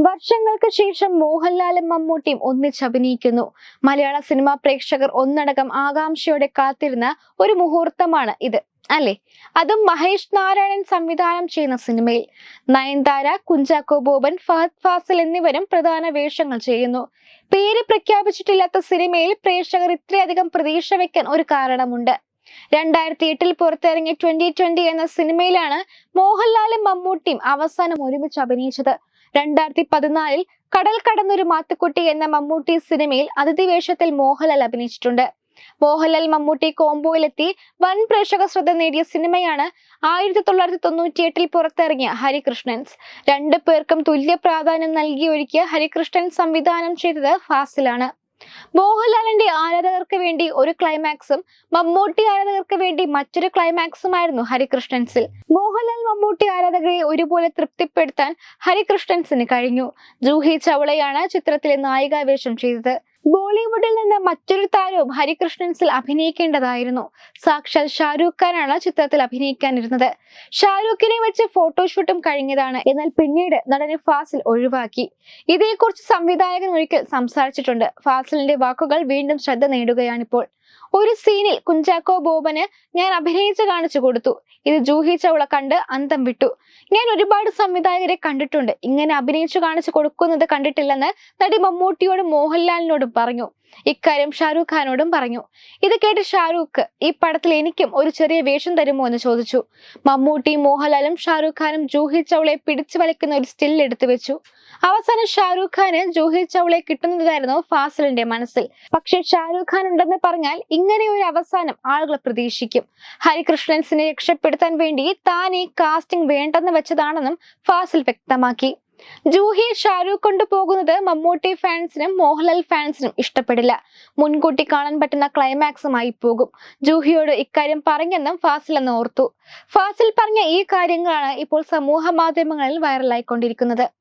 വർഷങ്ങൾക്ക് ശേഷം മോഹൻലാലും മമ്മൂട്ടിയും ഒന്നിച്ചഭിനയിക്കുന്നു മലയാള സിനിമാ പ്രേക്ഷകർ ഒന്നടങ്കം ആകാംക്ഷയോടെ കാത്തിരുന്ന ഒരു മുഹൂർത്തമാണ് ഇത് അല്ലേ? അതും മഹേഷ് നാരായണൻ സംവിധാനം ചെയ്യുന്ന സിനിമയിൽ. നയൻതാര കുഞ്ചാക്കോ ബോബൻ ഫഹദ് ഫാസിൽ എന്നിവരും പ്രധാന വേഷങ്ങൾ ചെയ്യുന്നു. പേര് പ്രഖ്യാപിച്ചിട്ടില്ലാത്ത സിനിമയിൽ പ്രേക്ഷകർ ഇത്രയധികം പ്രതീക്ഷ വെക്കാൻ ഒരു കാരണമുണ്ട്. രണ്ടായിരത്തി എട്ടിൽ പുറത്തിറങ്ങിയ ട്വന്റി ട്വന്റി എന്ന സിനിമയിലാണ് മോഹൻലാലും മമ്മൂട്ടിയും അവസാനം ഒരുമിച്ച് അഭിനയിച്ചത്. രണ്ടായിരത്തി പതിനാലിൽ കടൽ കടന്നൊരു മാത്തുക്കുട്ടി എന്ന മമ്മൂട്ടി സിനിമയിൽ അതിഥി വേഷത്തിൽ മോഹൻലാൽ അഭിനയിച്ചിട്ടുണ്ട്. മോഹൻലാൽ മമ്മൂട്ടി കോംബോയിലെത്തി വൻ പ്രേക്ഷക ശ്രദ്ധ നേടിയ സിനിമയാണ് ആയിരത്തി തൊള്ളായിരത്തി തൊണ്ണൂറ്റി എട്ടിൽ പുറത്തിറങ്ങിയ ഹരികൃഷ്ണൻസ്. രണ്ടു പേർക്കും തുല്യ പ്രാധാന്യം നൽകി ഒരുക്കിയ ഹരികൃഷ്ണൻ സംവിധാനം ചെയ്തത് ഫാസിലാണ്. മോഹൻലാലിന്റെ ആരാധകർക്ക് വേണ്ടി ഒരു ക്ലൈമാക്സും മമ്മൂട്ടി ആരാധകർക്ക് വേണ്ടി മറ്റൊരു ക്ലൈമാക്സുമായിരുന്നു ഹരികൃഷ്ണൻസിൽ. മോഹൻലാൽ മമ്മൂട്ടി ആരാധകരെ ഒരുപോലെ തൃപ്തിപ്പെടുത്താൻ ഹരികൃഷ്ണൻസിന് കഴിഞ്ഞു. ജൂഹി ചവളയാണ് ചിത്രത്തിലെ നായികാവേഷം ചെയ്തത്. ബോളിവുഡിൽ നിന്ന് മറ്റൊരു താരവും ഹരികൃഷ്ണൻസിൽ അഭിനയിക്കേണ്ടതായിരുന്നു. സാക്ഷാൽ ഷാരൂഖ് ഖാനാണ് ചിത്രത്തിൽ അഭിനയിക്കാനിരുന്നത്. ഷാരൂഖിനെ വെച്ച് ഫോട്ടോഷൂട്ടും കഴിഞ്ഞതാണ്. എന്നാൽ പിന്നീട് നടനെ ഫാസിൽ ഒഴിവാക്കി. ഇതേക്കുറിച്ച് സംവിധായകൻ ഒരിക്കൽ സംസാരിച്ചിട്ടുണ്ട്. ഫാസിലിന്റെ വാക്കുകൾ വീണ്ടും ശ്രദ്ധ നേടുകയാണിപ്പോൾ. ഒരു സീനിൽ കുഞ്ചാക്കോ ബോബന് ഞാൻ അഭിനയിച്ച് കാണിച്ചു കൊടുത്തു. ഇത് ജൂഹി ചൗള കണ്ട് അന്തം വിട്ടു. ഞാൻ ഒരുപാട് സംവിധായകരെ കണ്ടിട്ടുണ്ട്. ഇങ്ങനെ അഭിനയിച്ചു കാണിച്ചു കൊടുക്കുന്നത് കണ്ടിട്ടില്ലെന്ന് നടി മമ്മൂട്ടിയോടും മോഹൻലാലിനോടും പറഞ്ഞു. ഇക്കാര്യം ഷാരൂഖ് ഖാനോടും പറഞ്ഞു. ഇത് കേട്ട് ഷാരൂഖ് ഈ പടത്തിൽ എനിക്കും ഒരു ചെറിയ വേഷം തരുമോ എന്ന് ചോദിച്ചു. മമ്മൂട്ടി മോഹൻലാലും ഷാരൂഖ് ഖാനും ജൂഹി ചൗളയെ പിടിച്ചു വലിക്കുന്ന ഒരു സ്റ്റിൽ എടുത്തു വെച്ചു. അവസാനം ഷാരൂഖ് ഖാന് ജൂഹി ചൗളയെ കിട്ടുന്നതായിരുന്നു ഫാസിലിന്റെ മനസ്സിൽ. പക്ഷെ ഷാരൂഖ് ഖാൻ ഉണ്ടെന്ന് പറഞ്ഞാൽ ഇങ്ങനെ ഒരു അവസാനം ആളുകൾ പ്രതീക്ഷിക്കും. ഹരികൃഷ്ണൻസിനെ രക്ഷപ്പെടുത്താൻ വേണ്ടി താൻ ഈ കാസ്റ്റിംഗ് വേണ്ടെന്ന് വെച്ചതാണെന്നും ഫാസിൽ വ്യക്തമാക്കി. ജൂഹിയെ ഷാരൂഖ് കൊണ്ടുപോകുന്നത് മമ്മൂട്ടി ഫാൻസിനും മോഹൻലാൽ ഫാൻസിനും ഇഷ്ടപ്പെടില്ല. മുൻകൂട്ടി കാണാൻ പറ്റുന്ന ക്ലൈമാക്സുമായി പോകും. ജൂഹിയോട് ഇക്കാര്യം പറഞ്ഞെന്നും ഫാസിൽ എന്ന് ഓർത്തു. ഫാസിൽ പറഞ്ഞ ഈ കാര്യങ്ങളാണ് ഇപ്പോൾ സമൂഹ മാധ്യമങ്ങളിൽ വൈറലായിക്കൊണ്ടിരിക്കുന്നത്.